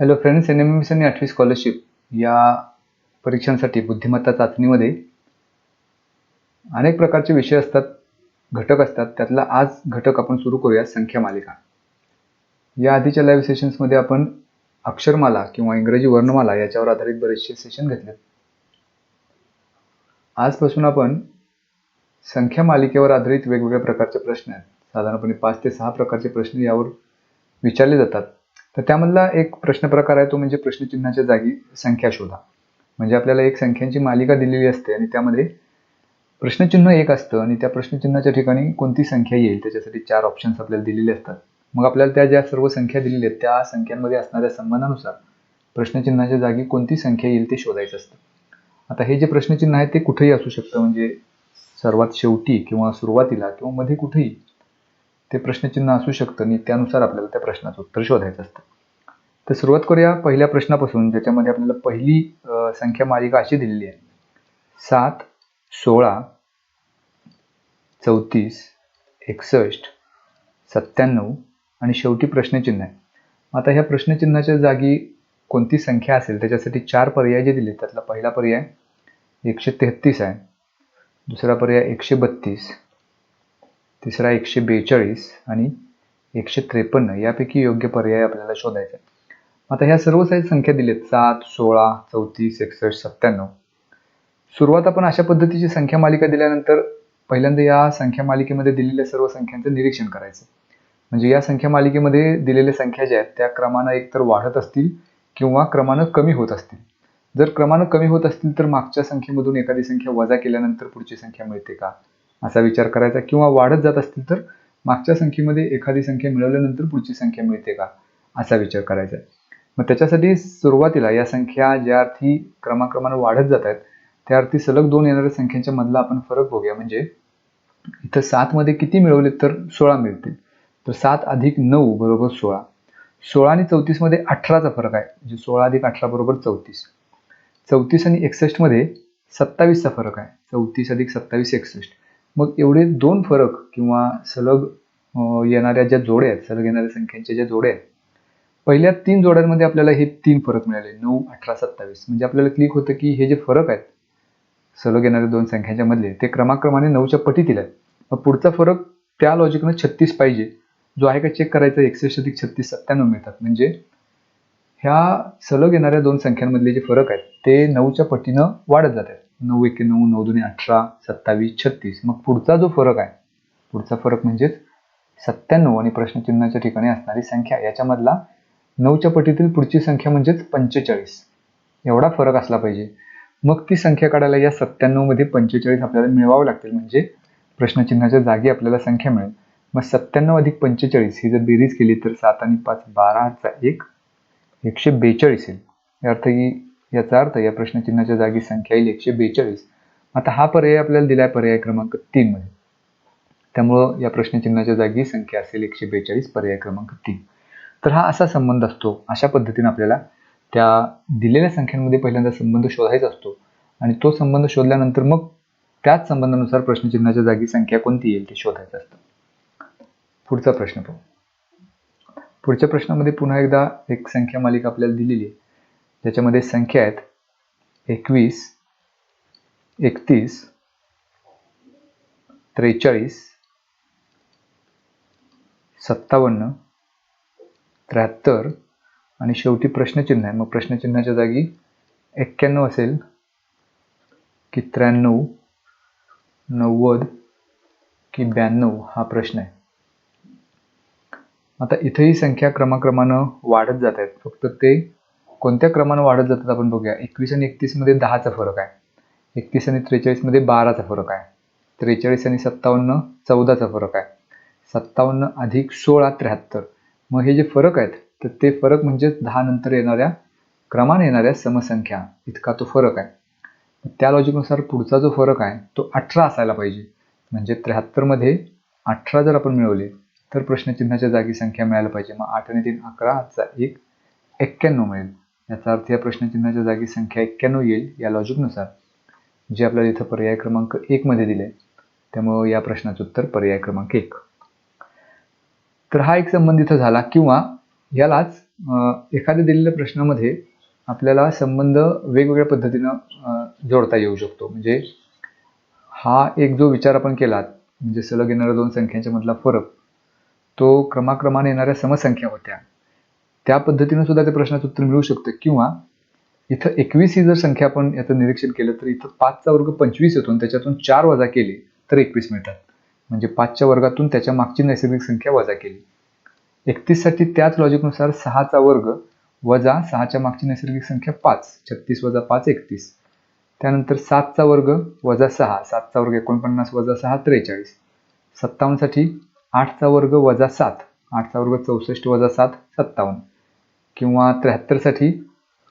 Hello friends N M S आणि आठवी scholarship या परीक्षांसाठी बुद्धिमत्ता चाचणीमध्ये अनेक प्रकारचे विषय असतात घटक असतात. त्यातला आज घटक आपण सुरू करूया संख्या मालिका. या आधीच्या लाईव्ह सेशन्समध्ये आपण अक्षरमाला किंवा इंग्रजी वर्णमाला याच्यावर आधारित बरेचसे सेशन घेतले आजपासून आपण संख्या मालिकेवर आधारित वेगवेगळ्या प्रकारचे प्रश्न आहेत. साधारणपणे पाच ते सहा प्रकारचे प्रश्न यावर विचारले जातात. तर त्यामधला एक प्रश्न प्रकार आहे तो म्हणजे प्रश्नचिन्हाच्या जागी संख्या शोधा. म्हणजे आपल्याला एक संख्यांची मालिका दिलेली असते आणि त्यामध्ये प्रश्नचिन्ह एक असतं आणि त्या प्रश्नचिन्हाच्या ठिकाणी कोणती संख्या येईल त्याच्यासाठी चार ऑप्शन्स आपल्याला दिलेले असतात. मग आपल्याला त्या ज्या सर्व संख्या दिलेल्या आहेत त्या संख्यांमध्ये असणाऱ्या संबंधानुसार प्रश्नचिन्हाच्या जागी कोणती संख्या येईल ते शोधायचं असतं. आता हे जे प्रश्नचिन्ह आहे ते कुठेही असू शकतं. म्हणजे सर्वात शेवटी किंवा सुरुवातीला किंवा मध्ये कुठेही ते प्रश्नचिन्ह असू शकतं आणि त्यानुसार आपल्याला त्या प्रश्नाचं उत्तर शोधायचं असतं. तर सुरुवात करूया पहिल्या प्रश्नापासून ज्याच्यामध्ये आपल्याला पहिली संख्या मालिका अशी दिलेली आहे. सात सोळा चौतीस एकसष्ट सत्त्याण्णव आणि शेवटी प्रश्नचिन्ह आहे. आता ह्या प्रश्नचिन्हाच्या जागी कोणती संख्या असेल त्याच्यासाठी चार पर्याय जे दिले त्यातला पहिला पर्याय एकशे तेहत्तीस आहे दुसरा पर्याय एकशे बत्तीस तिसरा एकशे बेचाळीस आणि एकशे त्रेपन्न यापैकी योग्य पर्याय आपल्याला शोधायचा आहे आता ह्या सर्व साईज संख्या दिलेत सात सोळा चौतीस एकसष्ट सत्त्याण्णव. सुरुवात आपण अशा पद्धतीची संख्या मालिका दिल्यानंतर पहिल्यांदा या संख्या मालिकेमध्ये दिलेल्या सर्व संख्यांचं निरीक्षण करायचं. म्हणजे या संख्या मालिकेमध्ये दिलेल्या संख्या ज्या आहेत त्या क्रमानं एकतर वाढत असतील किंवा क्रमानं कमी होत असतील. जर क्रमानं कमी होत असतील तर मागच्या संख्येमधून एखादी संख्या वजा केल्यानंतर पुढची संख्या मिळते का? असा विचार करायचा. किंवा वाढत जात असतील तर मागच्या संख्येमध्ये एखादी संख्या मिळवल्यानंतर पुढची संख्या मिळते का? असा विचार करायचा आहे. मग त्याच्यासाठी सुरुवातीला या संख्या ज्या अर्थी क्रमाक्रमानं वाढत जात आहेत त्या अर्थी सलग दोन येणाऱ्या संख्यांच्या मधला आपण फरक बघूया. म्हणजे इथं सातमध्ये किती मिळवले तर सोळा मिळतील? तर सात अधिक नऊ बरोबर सोळा. सोळा आणि चौतीसमध्ये अठराचा फरक आहे. म्हणजे सोळा अधिक अठरा बरोबर चौतीस. चौतीस आणि एकसष्टमध्ये सत्तावीसचा फरक आहे. चौतीस अधिक सत्तावीस एकसष्ट. मग एवढे दोन फरक किंवा सलग येणाऱ्या ज्या जोड्या आहेत सलग येणाऱ्या संख्यांच्या ज्या जोड्या आहेत पहिल्या तीन जोड्यांमध्ये आपल्याला हे तीन फरक मिळाले. नऊ अठरा सत्तावीस. म्हणजे आपल्याला क्लिक होतं की हे जे फरक आहेत सलग येणाऱ्या दोन संख्यांच्या मधले ते क्रमाक्रमाने नऊच्या पटीतील आहेत. मग पुढचा फरक त्या लॉजिकनं छत्तीस पाहिजे. जो आहे का चेक करायचा एकसष्ट अधिक छत्तीस सत्त्याण्णव मिळतात. म्हणजे ह्या सलग येणाऱ्या दोन संख्यांमधले जे फरक आहेत ते नऊच्या पटीनं वाढत जात आहेत. नऊ एके नऊ नऊ दोन्ही अठरा सत्तावीस छत्तीस. मग पुढचा जो फरक आहे पुढचा फरक म्हणजेच सत्त्याण्णव आणि प्रश्नचिन्हाच्या ठिकाणी असणारी संख्या याच्यामधला नऊच्या पटीतील पुढची संख्या म्हणजेच पंचेचाळीस. एवढा फरक असला पाहिजे. मग ती संख्या काढायला या सत्त्याण्णवमध्ये पंचेचाळीस आपल्याला मिळवावं लागतील. म्हणजे प्रश्नचिन्हाच्या जागी आपल्याला संख्या मिळेल. मग सत्त्याण्णव अधिक पंचेचाळीस ही जर बेरीज केली तर सात आणि पाच बाराचा एक एकशे बेचाळीस येईल. या अर्थ ही याचा अर्थ या प्रश्नचिन्हाच्या जागी संख्या येईल एकशे बेचाळीस. आता हा पर्याय आपल्याला दिलाय पर्याय क्रमांक तीनमध्ये. त्यामुळं या प्रश्नचिन्हाच्या जागी संख्या असेल एकशे बेचाळीस पर्याय क्रमांक तीन. तर हा असा संबंध असतो. अशा पद्धतीने आपल्याला त्या दिलेल्या संख्यांमध्ये पहिल्यांदा संबंध शोधायचा असतो. आणि तो संबंध शोधल्यानंतर मग त्याच संबंधानुसार प्रश्नचिन्हाच्या जागी संख्या कोणती येईल ते शोधायचं असतं. पुढचा प्रश्न पाहू. पुढच्या प्रश्नामध्ये पुन्हा एकदा एक संख्या मालिका आपल्याला दिलेली आहे. ज्याच्यामध्ये संख्या आहेत एकवीस एकतीस त्रेचाळीस सत्तावन्न त्र्याहत्तर आणि शेवटी प्रश्नचिन्ह आहे. मग प्रश्नचिन्हाच्या जागी एक्क्याण्णव असेल की त्र्याण्णव नव्वद की ब्याण्णव हा प्रश्न आहे. आता इथेही संख्या क्रमाक्रमानं वाढत जात आहेत. फक्त ते कोणत्या क्रमानं वाढत जातात आपण बघूया. एकवीस आणि एकतीसमध्ये दहाचा फरक आहे. एकतीस आणि त्रेचाळीसमध्ये बाराचा फरक आहे. त्रेचाळीस आणि सत्तावन्न चौदाचा फरक आहे. सत्तावन्न अधिक सोळा त्र्याहत्तर. मग हे जे फरक आहेत तर ते फरक म्हणजेच दहा नंतर येणाऱ्या क्रमाने येणाऱ्या समसंख्या. इतका तो फरक आहे. त्या लॉजिकनुसार पुढचा जो फरक आहे तो अठरा असायला पाहिजे. म्हणजे त्र्याहत्तरमध्ये अठरा जर आपण मिळवले तर प्रश्नचिन्हाच्या जागी संख्या मिळायला पाहिजे. मग आठ आणि तीन अकरा आजचा एक एक्क्याण्णव मिळेल. याचा अर्थ या प्रश्नचिन्हाच्या जागी संख्या एक्क्याण्णव येईल या लॉजिकनुसार जे आपल्याला इथं पर्याय क्रमांक एकमध्ये दिले त्यामुळं या प्रश्नाचं उत्तर पर्याय क्रमांक एक. तर हा एक संबंध इथं झाला. किंवा यालाच एखाद्या दिलेल्या प्रश्नामध्ये आपल्याला संबंध वेगवेगळ्या पद्धतीनं जोडता येऊ शकतो. म्हणजे हा एक जो विचार आपण केला म्हणजे सलग येणाऱ्या दोन संख्यांच्या मधला फरक तो क्रमाक्रमाने येणाऱ्या समसंख्या होत्या. त्या पद्धतीनं सुद्धा त्या प्रश्नाचं उत्तर मिळू शकतं. किंवा इथं एकवीस ही जर संख्या आपण याचं निरीक्षण केलं तर इथं पाचचा वर्ग पंचवीस येतो आणि त्याच्यातून चार वजा केले तर एकवीस मिळतात. म्हणजे पाचच्या वर्गातून त्याच्या मागची नैसर्गिक संख्या वजा केली. एकतीससाठी त्याच लॉजिकनुसार सहाचा वर्ग वजा सहाच्या मागची नैसर्गिक संख्या पाच छत्तीस वजा पाच एकतीस. त्यानंतर सातचा वर्ग वजा सहा सातचा वर्ग एकोणपन्नास वजा सहा त्रेचाळीस. सत्तावन्नसाठी आठचा वर्ग वजा सात आठचा वर्ग चौसष्ट वजा सात सत्तावन्न. किंवा त्र्याहत्तरसाठी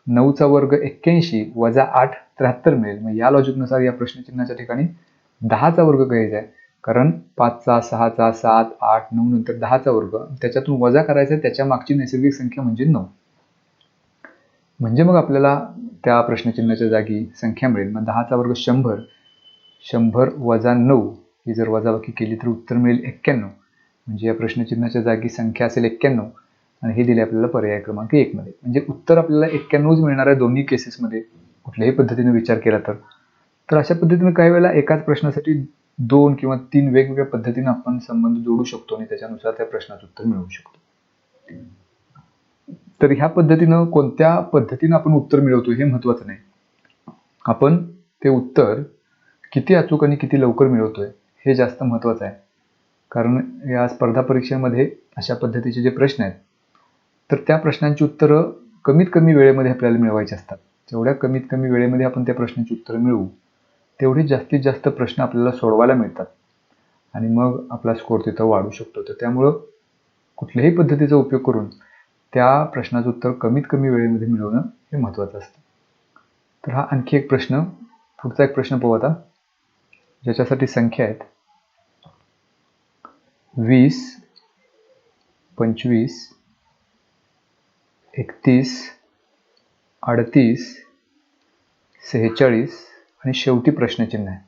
नऊचा वर्ग एक्क्याऐंशी वजा आठ त्र्याहत्तर मिळेल. मग या लॉजिकनुसार या प्रश्नचिन्हाच्या ठिकाणी दहाचा वर्ग घ्यायचा आहे. कारण पाचचा सहाचा सात आठ नऊ नंतर दहाचा वर्ग. त्याच्यातून वजा करायचा त्याच्या मागची नैसर्गिक संख्या म्हणजे नऊ. म्हणजे मग आपल्याला त्या प्रश्नचिन्हाच्या जागी संख्या मिळेल. मग दहाचा वर्ग शंभर. शंभर वजा नऊ ही जर वजाबाकी केली तर उत्तर मिळेल एक्क्याण्णव. म्हणजे या प्रश्नचिन्हाच्या जागी संख्या असेल एक्क्याण्णव. आणि हे दिले आपल्याला पर्याय क्रमांक एकमध्ये म्हणजे उत्तर आपल्याला एक्क्याण्णवच मिळणार आहे दोन्ही केसेसमध्ये कुठल्याही पद्धतीने विचार केला तर. तर अशा पद्धतीने काही वेळेला एकाच प्रश्नासाठी दोन किंवा तीन वेगवेगळ्या पद्धतीने आपण संबंध जोडू शकतो आणि त्याच्यानुसार त्या प्रश्नाचं उत्तर मिळवू शकतो. तर ह्या पद्धतीनं कोणत्या पद्धतीनं आपण उत्तर मिळवतो हे महत्वाचं नाही. आपण ते उत्तर किती अचूक आणि किती लवकर मिळवतोय हे जास्त महत्वाचं आहे. कारण या स्पर्धा परीक्षेमध्ये अशा पद्धतीचे जे प्रश्न आहेत तर त्या प्रश्नांची उत्तरं कमीत कमी वेळेमध्ये आपल्याला मिळवायची असतात. जेवढ्या कमीत कमी वेळेमध्ये आपण त्या प्रश्नांची उत्तरं मिळवू तेवढे जास्तीत जास्त प्रश्न आपल्याला सोडवायला मिळतात. आणि मग आपला स्कोर तिथं वाढू शकतो. तर त्यामुळं कुठल्याही पद्धतीचा उपयोग करून त्या प्रश्नाचं उत्तर कमीत कमी वेळेमध्ये मिळवणं हे महत्त्वाचं असतं. तर हा आणखी एक प्रश्न पुढचा एक प्रश्न पाहू आता ज्याच्यासाठी संख्या आहेत. वीस पंचवीस एकतीस अडतीस सेहेचाळीस आणि शेवटी प्रश्नचिन्ह आहे.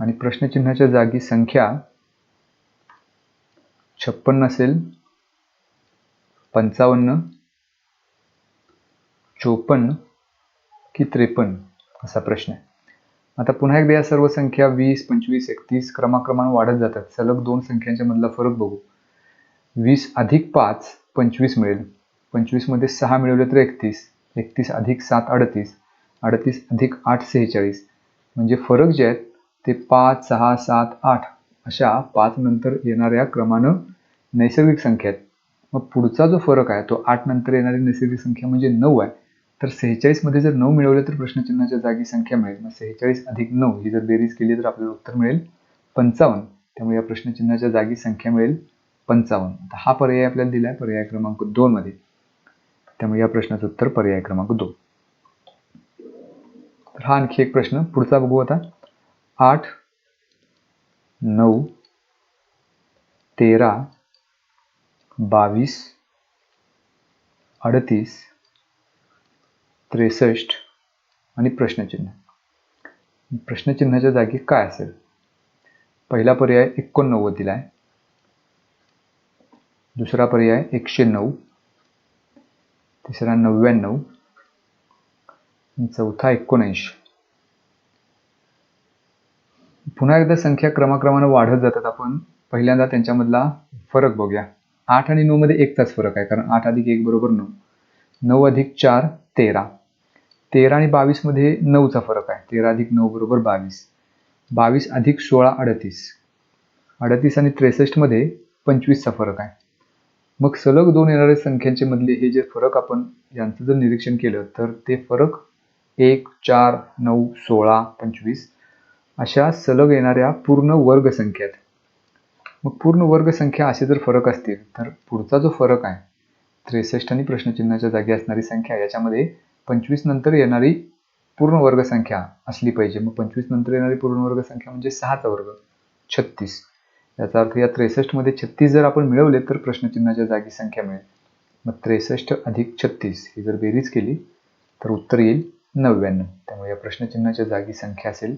आणि प्रश्नचिन्हाच्या जागी संख्या छप्पन्न असेल पंचावन्न चोपन्न की त्रेपन्न असा प्रश्न आहे. आता पुन्हा एकदा या सर्व संख्या वीस पंचवीस एकतीस क्रमाक्रमाने वाढत जातात. सलग दोन संख्यांच्या मधला फरक बघू. वीस अधिक पाच पंचवीस मिळेल. पंचवीसमध्ये सहा मिळवले तर एकतीस. एकतीस अधिक सात अडतीस. अडतीस अधिक आठ सेहेचाळीस. म्हणजे फरक जे आहेत ते पाच सहा सात आठ अशा पाच नंतर येणाऱ्या क्रमानं नैसर्गिक संख्या आहेत. मग पुढचा जो फरक आहे तो आठ नंतर येणारी नैसर्गिक संख्या म्हणजे नऊ आहे. तर सेहेचाळीसमध्ये जर नऊ मिळवले तर प्रश्नचिन्हाच्या जागी संख्या मिळेल. मग सेहेचाळीस अधिक नऊ ही जर बेरीज केली तर आपल्याला उत्तर मिळेल पंचावन्न. त्यामुळे या प्रश्नचिन्हाच्या जागी संख्या मिळेल पंचावन्न. आता हा पर्याय आपल्याला दिला आहे पर्याय क्रमांक दोनमध्ये. त्यामुळे या प्रश्नाचं उत्तर पर्याय क्रमांक दोन. हा आणखी एक प्रश्न. पुढचा बघू आता. आठ नऊ तेरा बावीस अडतीस त्रेसष्ट आणि प्रश्नचिन्ह. प्रश्नचिन्हाच्या जागी काय असेल? पहिला पर्याय एकोणनव्वद दिला आहे. दुसरा पर्याय एकशे नऊ. तिसरा नव्याण्णव. चौथा एकोणऐंशी. पुन्हा एकदा संख्या क्रमाक्रमानं वाढत जातात आपण. पहिल्यांदा त्यांच्यामधला फरक बघूया. आठ आणि नऊ मध्ये एकचाच फरक आहे कारण आठ अधिक एक बरोबर नऊ. नऊ अधिक चार तेरा. तेरा आणि बावीसमध्ये नऊचा फरक आहे. तेरा अधिक नऊ बरोबर बावीस. बावीस अधिक सोळा अडतीस. अडतीस आणि त्रेसष्टमध्ये पंचवीसचा फरक आहे. मग सलग दोन येणाऱ्या संख्यांचे मधले हे जे फरक आपण यांचं जर निरीक्षण केलं तर ते फरक एक चार नऊ सोळा पंचवीस अशा सलग येणाऱ्या पूर्ण वर्ग संख्या आहेत मग पूर्ण वर्ग संख्या असे जर फरक असतील तर पुढचा जो फरक आहे त्रेसष्ट आणि प्रश्नचिन्हाच्या जागी असणारी संख्या याच्यामध्ये पंचवीस नंतर येणारी पूर्ण वर्ग संख्या असली पाहिजे. मग पंचवीस नंतर येणारी पूर्ण वर्ग संख्या म्हणजे सहाचा वर्ग छत्तीस. याचा अर्थ या त्रेसष्टमध्ये छत्तीस जर आपण मिळवले तर प्रश्नचिन्हाच्या जागी संख्या मिळेल. मग त्रेसष्ट अधिक छत्तीस ही जर बेरीज केली तर उत्तर येईल नव्याण्णव. त्यामुळे या प्रश्नचिन्हाच्या जागी संख्या असेल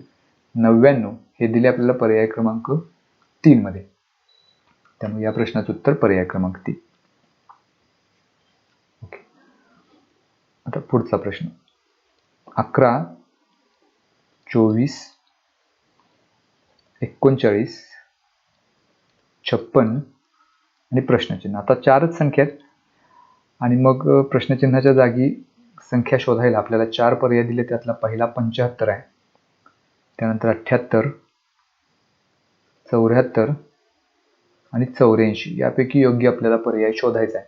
नव्याण्णव. हे दिले आपल्याला पर्याय क्रमांक तीन मध्ये. त्यामुळे या प्रश्नाचं उत्तर पर्याय क्रमांक तीन. आता पुढचा प्रश्न. अकरा चोवीस एकोणचाळीस छप्पन आणि प्रश्नचिन्ह. आता चारच संख्या आहेत. आणि मग प्रश्नचिन्हाच्या जागी संख्या शोधायला आपल्याला चार पर्याय दिले त्यातला पहिला पंच्याहत्तर आहे. त्यानंतर अठ्ठ्याहत्तर चौऱ्याहत्तर आणि चौऱ्याऐंशी. यापैकी योग्य आपल्याला पर्याय शोधायचा आहे.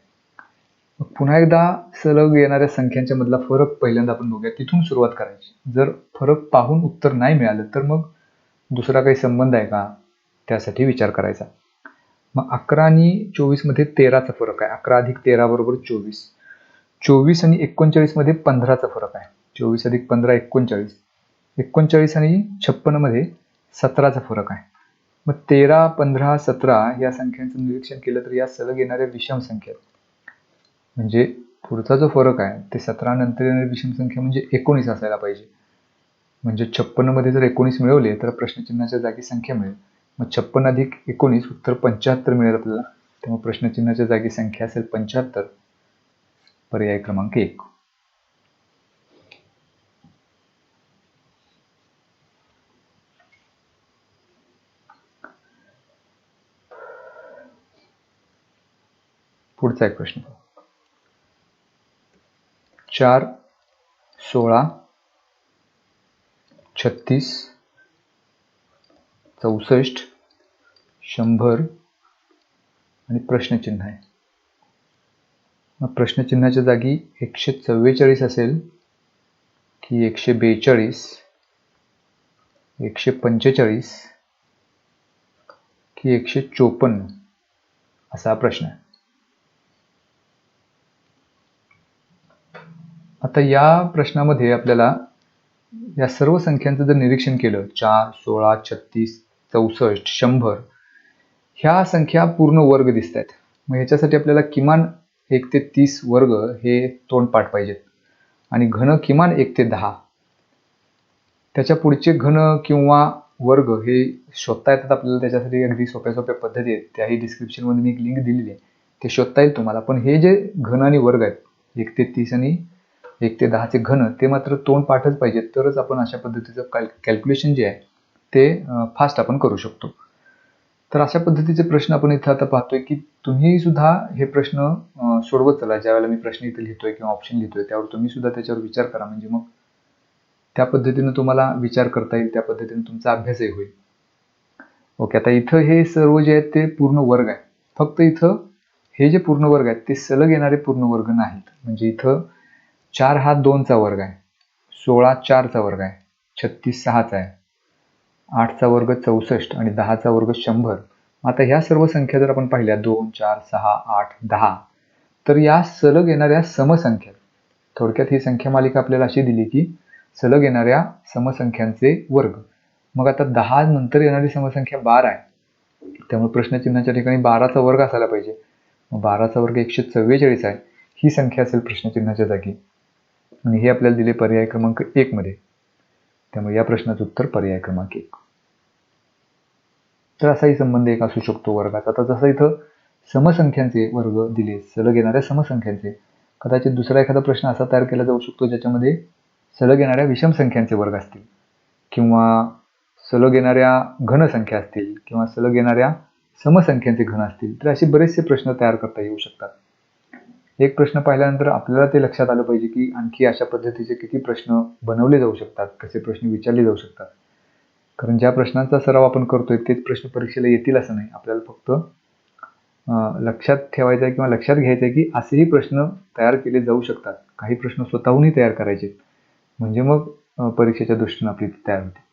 मग पुन्हा एकदा सलग येणाऱ्या संख्यांच्या मधला फरक पहिल्यांदा आपण बघूया. तिथून सुरुवात करायची. जर फरक पाहून उत्तर नाही मिळालं तर मग दुसरा काही संबंध आहे का? त्यासाठी विचार करायचा. मग अकरा आणि चोवीसमध्ये तेराचा फरक आहे. अकरा अधिक तेरा बरोबर चोवीस. चोवीस आणि एकोणचाळीसमध्ये पंधराचा फरक आहे. चोवीस अधिक पंधरा एकोणचाळीस. एकोणचाळीस आणि छप्पनमध्ये सतराचा फरक आहे. मग तेरा पंधरा सतरा या संख्यांचं निरीक्षण केलं तर या सलग येणाऱ्या विषम संख्या म्हणजे पुढचा जो फरक आहे ते सतरा नंतर येणारी विषम संख्या म्हणजे एकोणीस असायला पाहिजे. म्हणजे छप्पनमध्ये जर एकोणीस मिळवले तर प्रश्नचिन्हाच्या जागी संख्या मिळेल. मग छप्पन अधिक एकोणीस उत्तर पंच्याहत्तर मिळेल आपल्याला. तेव्हा प्रश्नचिन्हाच्या जागी संख्या असेल पंच्याहत्तर. पर्याय क्रमांक एक. पुढचा एक प्रश्न चार सोळा छत्तीस चौसष्ट शंभर आणि प्रश्नचिन्ह आहे. मग प्रश्नचिन्हाच्या जागी एकशे चव्वेचाळीस असेल की एकशे बेचाळीस एकशे पंचेचाळीस की एकशे चोपन्न? असा प्रश्न आहे. आता या प्रश्नामध्ये आपल्याला या सर्व संख्यांचं जर निरीक्षण केलं चार सोळा छत्तीस चौसष्ट शंभर ह्या संख्या पूर्ण वर्ग दिसत आहेत मग ह्याच्यासाठी आपल्याला किमान एक ते तीस वर्ग हे तोंडपाठ पाहिजेत. आणि घन किमान एक ते दहा. त्याच्या पुढचे घन किंवा वर्ग हे शोधता येतात आपल्याला त्याच्यासाठी अगदी सोप्या सोप्या पद्धती आहेत. त्याही डिस्क्रिप्शनमध्ये मी एक लिंक दिलेली आहे. ते शोधता येईल तुम्हाला. पण हे जे घन आणि वर्ग आहेत एक ते तीस आणि एक ते दहाचे घन ते मात्र तोंड पाठच पाहिजेत. तरच आपण अशा पद्धतीचं कॅल कॅल्क्युलेशन जे आहे ते फास्ट आपण करू शकतो. तर अशा पद्धतीचे प्रश्न आपण इथं आता पाहतोय की तुम्ही सुद्धा हे प्रश्न सोडवत चला. ज्यावेळेला मी प्रश्न इथे लिहितोय किंवा ऑप्शन लिहितोय त्यावर तुम्ही सुद्धा त्याच्यावर विचार करा. म्हणजे मग त्या पद्धतीनं तुम्हाला विचार करता येईल त्या पद्धतीनं तुमचा अभ्यासही होईल. ओके आता इथं हे सर्व जे आहेत ते पूर्ण वर्ग आहे फक्त इथं हे जे पूर्ण वर्ग आहेत ते सलग येणारे पूर्ण वर्ग नाहीत. म्हणजे इथं चार हा दोनचा वर्ग आहे. सोळा चारचा वर्ग आहे. छत्तीस सहाचा आहे. आठचा वर्ग चौसष्ट आणि दहाचा वर्ग शंभर. आता ह्या सर्व संख्या जर आपण पाहिल्या दोन चार सहा आठ दहा. तर या सलग येणाऱ्या समसंख्या थोडक्यात ही संख्या मालिका आपल्याला अशी दिली की सलग येणाऱ्या समसंख्यांचे वर्ग. मग आता दहा नंतर येणारी समसंख्या बारा आहे. त्यामुळे प्रश्नचिन्हाच्या ठिकाणी बाराचा वर्ग असायला पाहिजे. मग बाराचा वर्ग एकशे चव्वेचाळीस आहे. ही संख्या असेल प्रश्नचिन्हाच्या जागी. आणि हे आपल्याला दिले पर्याय क्रमांक एक मध्ये. त्यामुळे या प्रश्नाचं उत्तर पर्याय क्रमांक एक. तर असाही संबंध एक असू शकतो वर्गाचा. आता जसं इथं समसंख्यांचे वर्ग दिले सलग येणाऱ्या समसंख्यांचे. कदाचित दुसरा एखादा प्रश्न असा तयार केला जाऊ शकतो ज्याच्यामध्ये सलग येणाऱ्या विषम संख्यांचे वर्ग असतील. किंवा सलग येणाऱ्या घनसंख्या असतील किंवा सलग येणाऱ्या समसंख्यांचे घन असतील तर असे बरेचसे प्रश्न तयार करता येऊ शकतात. एक प्रश्न पाहिल्यानंतर आपल्याला ते लक्षात आलं पाहिजे की आणखी अशा पद्धतीचे किती प्रश्न बनवले जाऊ शकतात कसे प्रश्न विचारले जाऊ शकतात. कारण ज्या प्रश्नांचा सराव आपण करतोय तेच प्रश्न परीक्षेला येतील असं नाही. आपल्याला फक्त लक्षात ठेवायचं आहे किंवा लक्षात घ्यायचं आहे की असेही प्रश्न तयार केले जाऊ शकतात. काही प्रश्न स्वतःहूनही तयार करायचे म्हणजे मग परीक्षेच्या दृष्टीने आपली तयार होते.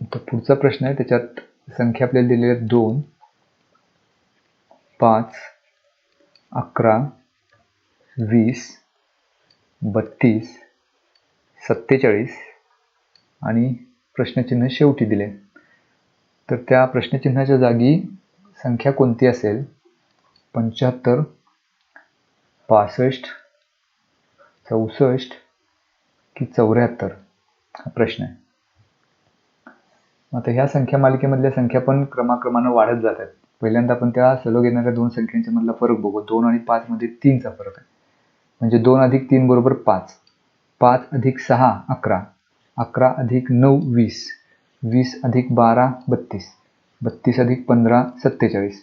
तर पुढचा प्रश्न आहे. त्याच्यात संख्या आपल्याला दिलेल्या आहेत दोन. पाच अकरा वीस बत्तीस सत्तेचाळीस आणि प्रश्नचिन्ह शेवटी दिले. तर त्या प्रश्नचिन्हाच्या जागी संख्या कोणती असेल? पंच्याहत्तर पासष्ट चौसष्ट की चौऱ्याहत्तर? हा प्रश्न आहे. आता ह्या संख्या मालिकेमधल्या संख्या पण क्रमाक्रमानं वाढत जात आहेत. पहिल्यांदा आपण त्या सलग येणाऱ्या दोन संख्यांच्या मधला फरक बघू. दोन आणि पाच मध्ये तीनचा फरक आहे. म्हणजे दोन अधिक तीन बरोबर पाच. पाच अधिक सहा अकरा. अकरा अधिक नऊ वीस. वीस अधिक बारा बत्तीस. बत्तीस अधिक पंधरा सत्तेचाळीस.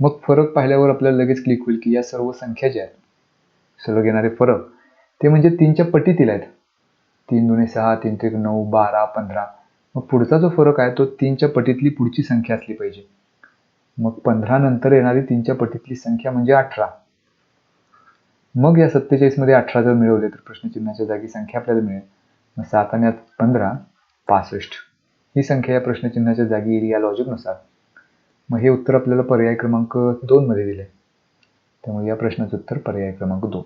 मग फरक पाहिल्यावर आपल्याला लगेच क्लिक होईल की या सर्व संख्या ज्या आहेत सलग येणारे फरक ते म्हणजे तीनच्या पटीतील आहेत. तीन दोन्ही सहा तीन त्रिक नऊ बारा पंधरा. मग पुढचा जो फरक आहे तो तीनच्या पटीतली पुढची संख्या असली पाहिजे. मग पंधरा नंतर येणारी तीनच्या पटीतली संख्या म्हणजे अठरा. मग या सत्तेचाळीसमध्ये अठरा जर मिळवले तर प्रश्नचिन्हाच्या जागी संख्या आपल्याला मिळेल. मग सात आणि पंधरा पासष्ट. ही संख्या या प्रश्नचिन्हाच्या जागी येईल या लॉजिकनुसार मग हे उत्तर आपल्याला पर्याय क्रमांक दोनमध्ये दिले त्यामुळे या प्रश्नाचं उत्तर पर्याय क्रमांक दोन.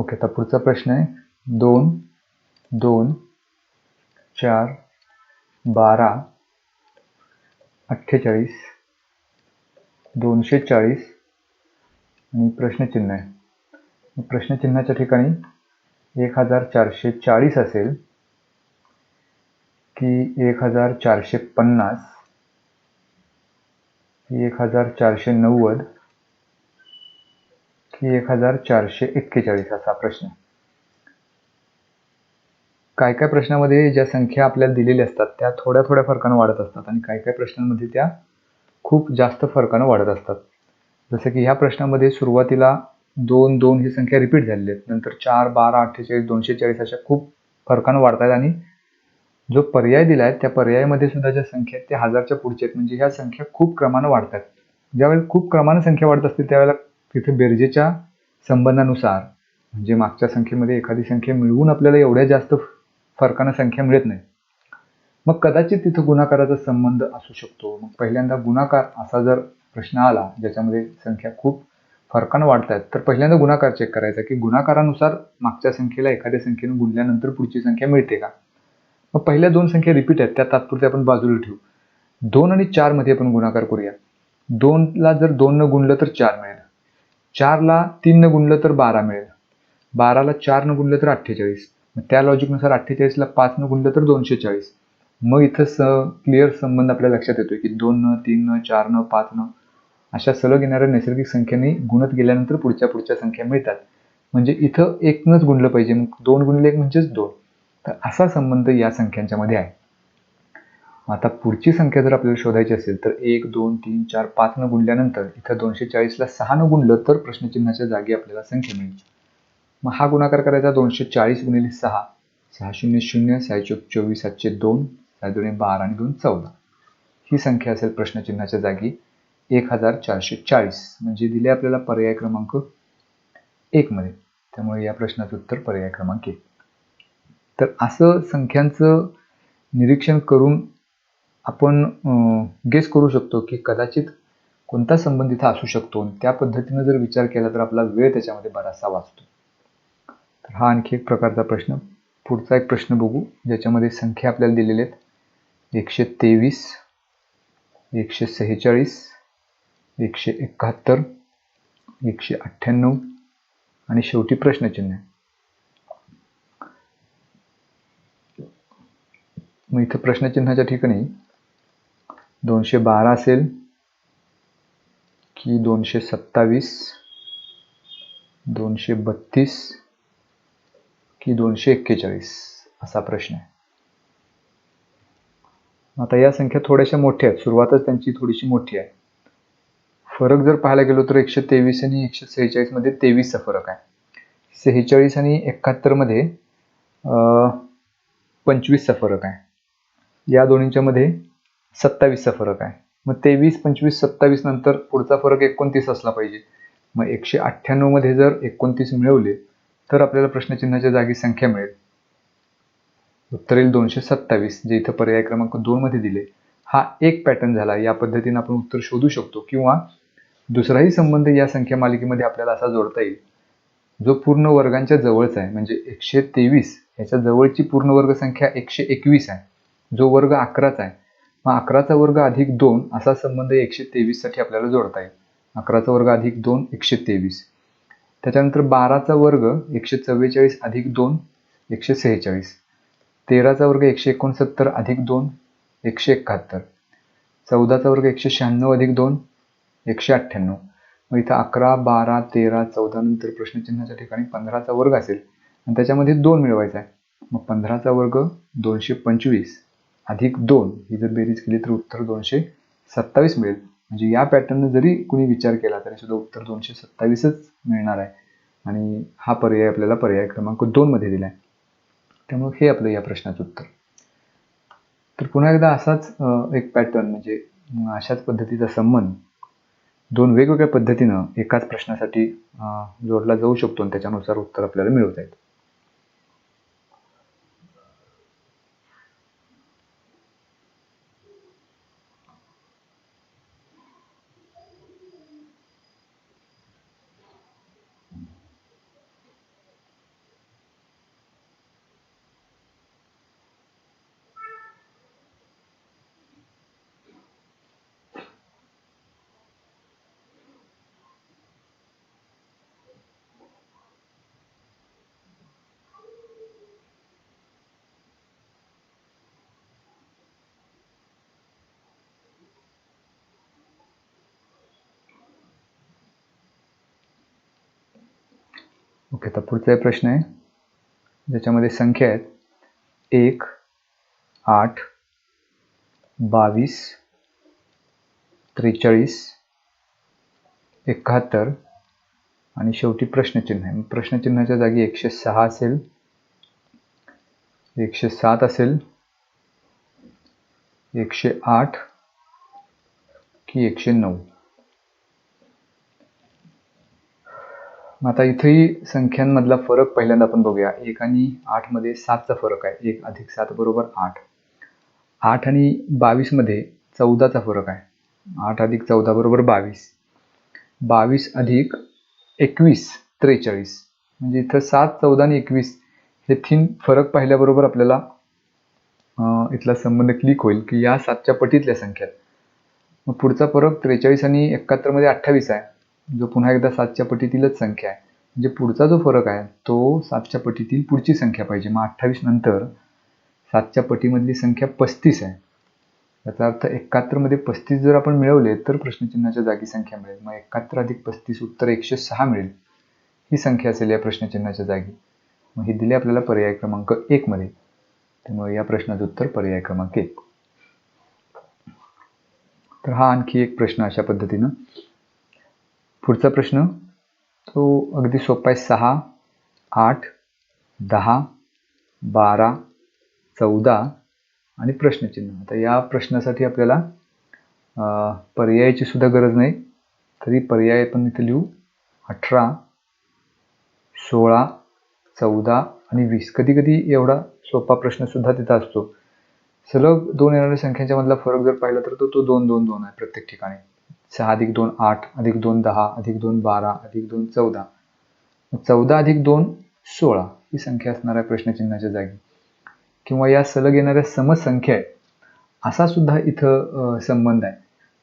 ओके आता पुढचा प्रश्न आहे. दोन दोन चार बारा अठ्ठेचाळीस दोनशे चाळीस आणि प्रश्नचिन्ह आहे. प्रश्नचिन्हाच्या ठिकाणी एक हजार चारशे चाळीस असेल की एक हजार चारशे पन्नास की एक हजार चारशे नव्वद की एक हजार चारशे एक्केचाळीस असा प्रश्न. काय काय प्रश्नामध्ये ज्या संख्या आपल्याला दिलेल्या असतात त्या थोड्या थोड्या फरकानं वाढत असतात आणि काय काय प्रश्नांमध्ये त्या खूप जास्त फरकानं वाढत असतात. जसं की ह्या प्रश्नामध्ये सुरुवातीला दोन दोन ही संख्या रिपीट झालेली आहेत. नंतर चार बारा अठ्ठेचाळीस दोनशे चाळीस अशा खूप फरकानं वाढत आहेत आणि जो पर्याय दिला आहे त्या पर्यायामध्ये सुद्धा ज्या संख्या आहेत त्या हजारच्या पुढच्या आहेत. म्हणजे ह्या संख्या खूप क्रमानं वाढतात ज्यावेळेला खूप क्रमानं संख्या वाढत असते त्यावेळेला तिथे बेरजेच्या संबंधानुसार म्हणजे मागच्या संख्येमध्ये एखादी संख्या मिळवून आपल्याला एवढ्या जास्त फरकानं संख्या मिळत नाही. मग कदाचित तिथं गुणाकाराचा संबंध असू शकतो. मग पहिल्यांदा गुणाकार असा जर प्रश्न आला ज्याच्यामध्ये संख्या खूप फरकानं वाढत आहेत तर पहिल्यांदा गुणाकार चेक करायचा की गुणाकारानुसार मागच्या संख्येला एखाद्या संख्येनं गुणल्यानंतर पुढची संख्या मिळते का? मग पहिल्या दोन संख्या रिपीट आहेत त्या तात्पुरत्या आपण बाजूला ठेवू. दोन आणि चारमध्ये आपण गुणाकार करूया. दोनला जर दोननं गुणलं तर चार मिळेल. चारला तीननं गुणलं तर बारा मिळेल. बाराला चारनं गुणलं तर अठ्ठेचाळीस. मग त्या लॉजिकनुसार अठ्ठेचाळीसला पाचनं गुणलं तर दोनशे चाळीस मग इथं स क्लिअर संबंध आपल्या लक्षात येतोय की दोननं तीननं चारनं पाचनं अशा सलग येणाऱ्या नैसर्गिक संख्येने गुणत गेल्यानंतर पुढच्या पुढच्या संख्या मिळतात. म्हणजे इथं एकनंच गुणलं पाहिजे. मग दोन गुणले एक म्हणजेच दोन. तर असा संबंध या संख्यांच्या मध्ये आहे. आता पुढची संख्या जर आपल्याला शोधायची असेल तर एक दोन तीन चार पाच न गुणल्यानंतर इथं दोनशे चाळीसला सहा न गुणलं तर प्रश्नचिन्हाच्या जागी आपल्याला संख्या मिळेल. मग हा गुणाकार करायचा दोनशे चाळीस गुणिले सहा. सहा शून्य शून्य सहा चोक चोवीस सातशे दोन सहा दोन बारा आणि दोन चौदा. ही संख्या असेल प्रश्नचिन्हाच्या जागी एक हजार चारशे चाळीस. म्हणजे दिले आपल्याला पर्याय क्रमांक एकमध्ये त्यामुळे या प्रश्नाचं उत्तर पर्याय क्रमांक एक. तर असं संख्यांचं निरीक्षण करून आपण गेस करू शकतो की कदाचित कोणता संबंध इथं असू शकतो. आणि त्या पद्धतीनं जर विचार केला तर आपला वेळ त्याच्यामध्ये बराचसा वाचतो. तर हा आणखी एक प्रकारचा प्रश्न. पुढचा एक प्रश्न बघू ज्याच्यामध्ये संख्या आपल्याला दिलेल्या आहेत. एकशे तेवीस एकशे सेहेचाळीस एकशे एकाहत्तर एकशे अठ्ठ्याण्णव आणि शेवटी प्रश्नचिन्ह. मग इथं प्रश्नचिन्हाच्या ठिकाणी दोनशे बारा असेल की दोनशे सत्तावीस दोनशे बत्तीस की दोनशे एक्केचाळीस असा प्रश्न आहे. आता या संख्या थोड्याशा मोठ्या आहेत. सुरुवातच त्यांची थोडीशी मोठी आहे. फरक जर पाहायला गेलो तर एकशे तेवीस आणि एकशे सेहेचाळीसमध्ये तेवीसचा फरक आहे. सेहेचाळीस आणि एकाहत्तरमध्ये पंचवीसचा फरक आहे. या दोन्हींच्या मध्ये सत्तावीसचा फरक आहे. मग तेवीस पंचवीस सत्तावीस नंतर पुढचा फरक एकोणतीस असला पाहिजे. मग एकशे अठ्ठ्याण्णवमध्ये जर एकोणतीस मिळवले तर आपल्याला प्रश्नचिन्हाच्या जागी संख्या मिळेल. उत्तर येईल दोनशे सत्तावीस जे इथं पर्याय क्रमांक दोनमध्ये दिले. हा एक पॅटर्न झाला. या पद्धतीने आपण उत्तर शोधू शकतो किंवा दुसराही संबंध या संख्या मालिकेमध्ये आपल्याला असा जोडता येईल. जो पूर्ण वर्गांच्या जवळचा आहे म्हणजे एकशे तेवीस याच्या जवळची पूर्ण वर्ग संख्या एकशे एकवीस आहे. जो वर्ग अकराचा आहे मग अकराचा वर्ग अधिक दोन असा संबंध एकशे तेवीससाठी आपल्याला जोडता येईल. अकराचा वर्ग अधिक दोन एकशे तेवीस. त्याच्यानंतर बाराचा वर्ग एकशे चव्वेचाळीस अधिक दोन एकशे सेहेचाळीस. तेराचा वर्ग एकशे एकोणसत्तर अधिक दोन एकशे एकाहत्तर. चौदाचा वर्ग एकशे शहाण्णव अधिक दोन एकशे अठ्ठ्याण्णव. मग इथं अकरा बारा तेरा चौदा नंतर प्रश्नचिन्हाच्या ठिकाणी पंधराचा वर्ग असेल. आणि त्याच्यामध्ये दोन मिळवायचा आहे. मग पंधराचा वर्ग दोनशे पंचवीस. अधिक दोन ही जर बेरीज केली तर उत्तर दोनशे सत्तावीस मिळेल. म्हणजे या पॅटर्ननं जरी कुणी विचार केला तरी सुद्धा उत्तर दोनशे सत्तावीसच मिळणार आहे. आणि हा पर्याय आपल्याला पर्याय क्रमांक दोनमध्ये दिला आहे त्यामुळे हे आपलं या प्रश्नाचं उत्तर. तर पुन्हा एकदा असाच एक पॅटर्न म्हणजे अशाच पद्धतीचा संबंध दोन वेगवेगळ्या पद्धतीनं एकाच प्रश्नासाठी जोडला जाऊ शकतो आणि त्याच्यानुसार उत्तर आपल्याला मिळवता येतं. ओके आता पुढचा एक प्रश्न आहे. ज्याच्यामध्ये संख्या आहेत. एक आठ बावीस त्रेचाळीस एकाहत्तर आणि शेवटी प्रश्नचिन्ह आहे. प्रश्नचिन्हाच्या जागी एकशे सहा असेल एकशे सात असेल एकशे आठ की एकशे नऊ. मग आता इथेही संख्यांमधला फरक पहिल्यांदा आपण बघूया. एक आणि आठमध्ये सातचा फरक आहे. एक अधिक सात बरोबर आठ. आठ आणि बावीसमध्ये चौदाचा फरक आहे. आठ अधिक चौदा बरोबर बावीस. बावीस अधिक एकवीस त्रेचाळीस. म्हणजे इथं सात चौदा आणि एकवीस हे तीन फरक पाहिल्याबरोबर आपल्याला इथला संबंध क्लिक होईल की या सातच्या पटीतल्या संख्यात मग पुढचा फरक त्रेचाळीस आणि एकाहत्तरमध्ये अठ्ठावीस आहे. जो पुन्हा एकदा सातच्या पटीतीलच संख्या आहे. म्हणजे पुढचा जो फरक आहे तो सातच्या पटीतील पुढची संख्या पाहिजे. मग अठ्ठावीस नंतर सातच्या पटीमधली संख्या पस्तीस आहे. याचा अर्थ एकाहत्तरमध्ये पस्तीस जर आपण मिळवले तर प्रश्नचिन्हाच्या जागी संख्या मिळेल. मग एकाहत्तर अधिक पस्तीस उत्तर एकशे सहा मिळेल. ही संख्या असेल या प्रश्नचिन्हाच्या जागी. मग ही दिली आपल्याला पर्याय क्रमांक एकमध्ये त्यामुळे या प्रश्नाचं उत्तर पर्याय क्रमांक एक. तर हा आणखी एक प्रश्न अशा पद्धतीनं पुढचा प्रश्न तो अगदी सोपा आहे. सहा आठ दहा बारा चौदा आणि प्रश्नचिन्ह. आता या प्रश्नासाठी आपल्याला पर्यायाची सुद्धा गरज नाही. तरी पर्याय पण इथे लिहू. अठरा सोळा चौदा आणि वीस. कधी कधी एवढा सोपा प्रश्नसुद्धा तिथं असतो. सलग दोन येणाऱ्या संख्यांच्या मधला फरक जर पाहिला तर तो तो दोन दोन दोन आहे प्रत्येक ठिकाणी. सहा अधिक दोन आठ अधिक दोन दहा अधिक दोन बारा अधिक दोन चौदा. चौदा अधिक दोन सोळा ही संख्या असणार आहे प्रश्नचिन्हाच्या जागी. किंवा या सलग येणाऱ्या समसंख्या आहे असा सुद्धा इथं संबंध आहे.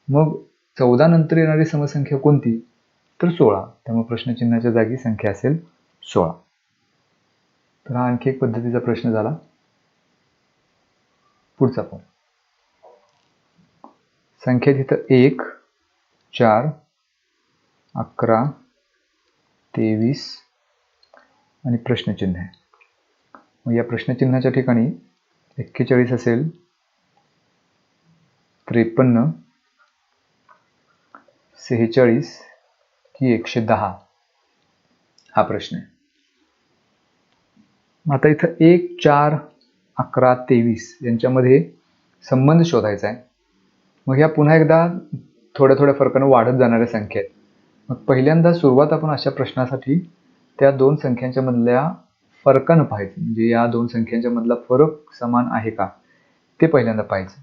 मग चौदा नंतर येणारी समसंख्या कोणती? तर सोळा. त्यामुळे प्रश्नचिन्हाच्या जागी संख्या असेल सोळा. तर हा आणखी एक पद्धतीचा प्रश्न झाला. पुढचा पण. संख्या तिथं एक चार अकरा तेवीस आणि प्रश्नचिन्ह. आहे मग या प्रश्नचिन्हाच्या ठिकाणी एक्केचाळीस असेल त्रेपन्न सेहेचाळीस की एकशे दहा? हा प्रश्न आहे. आता इथं एक चार अकरा तेवीस यांच्यामध्ये संबंध शोधायचा आहे. मग ह्या पुन्हा एकदा थोड्या थोड्या फरकानं वाढत जाणाऱ्या संख्या आहेत. मग पहिल्यांदा सुरुवात आपण अशा प्रश्नासाठी त्या दोन संख्यांच्या मधल्या फरकानं पाहायचं. म्हणजे या दोन संख्यांच्या मधला फरक समान आहे का? ते पहिल्यांदा पाहायचं.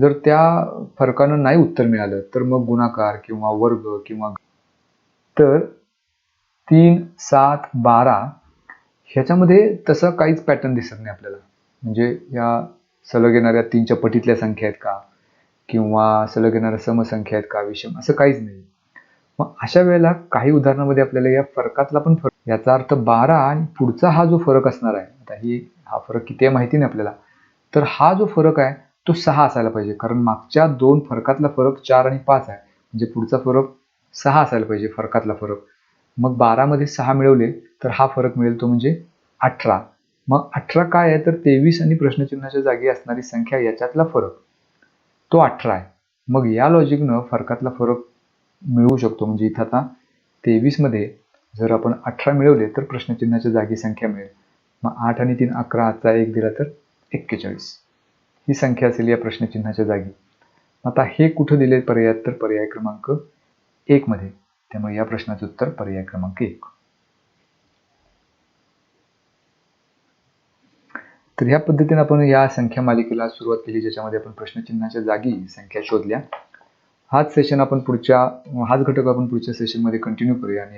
जर त्या फरकानं नाही उत्तर मिळालं तर मग गुणाकार किंवा वर्ग किंवा तर तीन सात बारा ह्याच्यामध्ये तसं काहीच पॅटर्न दिसत नाही आपल्याला. म्हणजे या सलग येणाऱ्या तीनच्या पटीतल्या संख्या आहेत का? किंवा सलग येणाऱ्या समसंख्या आहेत का विषम असं काहीच नाही. मग अशा वेळेला काही उदाहरणामध्ये आपल्याला या फरकातला पण फरक याचा अर्थ बारा आणि पुढचा हा जो फरक असणार आहे आता ही हा फरक किती आहे माहिती नाही आपल्याला तर हा जो फरक आहे तो सहा असायला पाहिजे कारण मागच्या दोन फरकातला फरक चार आणि पाच आहे. म्हणजे पुढचा फरक सहा असायला पाहिजे फरकातला फरक. मग बारामध्ये सहा मिळवले तर हा फरक मिळेल तो म्हणजे अठरा. मग अठरा काय आहे तर तेवीस आणि प्रश्नचिन्हाच्या जागी असणारी संख्या याच्यातला फरक. तो अठरा आहे. मग या लॉजिकनं फरकातला फरक मिळवू शकतो. म्हणजे इथं आता तेवीसमध्ये जर आपण अठरा मिळवले तर प्रश्नचिन्हाच्या जागी संख्या मिळेल. मग आठ आणि तीन अकरा आजचा एक दिला तर एक्केचाळीस. ही संख्या असेल या प्रश्नचिन्हाच्या जागी. आता हे कुठं दिले? पर्यायात तर पर्याय क्रमांक एकमध्ये त्यामुळे या प्रश्नाचं उत्तर पर्याय क्रमांक एक. तर ह्या पद्धतीने आपण या संख्या मालिकेला सुरुवात केली ज्याच्यामध्ये आपण प्रश्नचिन्हाच्या जागी संख्या शोधल्या. हाच सेशन आपण पुढच्या हाच घटक आपण पुढच्या सेशनमध्ये कंटिन्यू करूया आणि